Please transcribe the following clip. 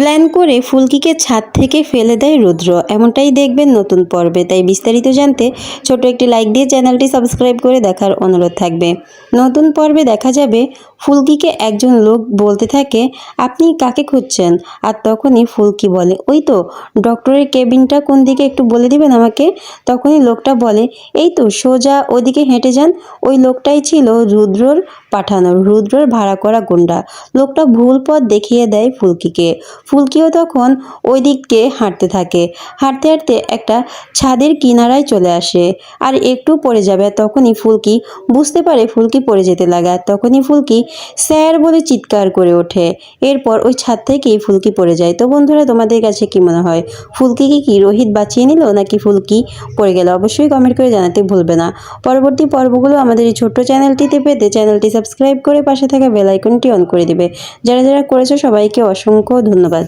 Plan করে ফুলকিকে ছাদ থেকে ফেলে দেয় রুদ্র। এমনটাই দেখবেন নতুন পর্বে। তাই বিস্তারিত জানতে ছোট একটি লাইক দিয়ে চ্যানেলটি সাবস্ক্রাইব করে দেখার অনুরোধ থাকবে। নতুন পর্বে দেখা যাবে ফুলকিকে একজন লোক বলতে থাকে, আপনি কাকে খুঁজছেন? আর তখনই ফুলকি বলে, ওই তো, ডক্টরের কেবিনটা কোন দিকে একটু বলে দিবেন আমাকে? তখনই লোকটা বলে, এই তো, সোজা ওদিকে হেঁটে যান। ওই লোকটাই ছিল রুদ্রর পাঠানো রুদ্রর ভাড়া করা গুন্ডা। লোকটা ভুল পথ দেখিয়ে দেয় ফুলকিকে। ফুলকিও তখন ওই দিকে হাঁটতে থাকে। হাঁটতে হাঁটতে একটা ছাদের কিনারায় চলে আসে। আর একটু পড়ে যাবে, তখনই ফুলকি বুঝতে পারে ফুলকি পড়ে যেতে লাগা। তখনই ফুলকি স্যার বলে চিৎকার করে ওঠে। এরপর ওই ছাদ থেকেই ফুলকি পড়ে যায়। তো বন্ধুরা, তোমাদের কাছে কি মনে হয়? ফুলকিকে কি রোহিত বাঁচিয়ে নিল নাকি ফুলকি পড়ে গেল? অবশ্যই কমেন্ট করে জানাতে ভুলবে না। পরবর্তী পর্বগুলো আমাদের এই ছোট্ট চ্যানেলটিতে পেতে চ্যানেলটি সাবস্ক্রাইব করে পাশে থাকা বেল আইকনটি অন করে দিবে। যারা যারা করেছে সবাইকে অসংখ্য ধন্যবাদ।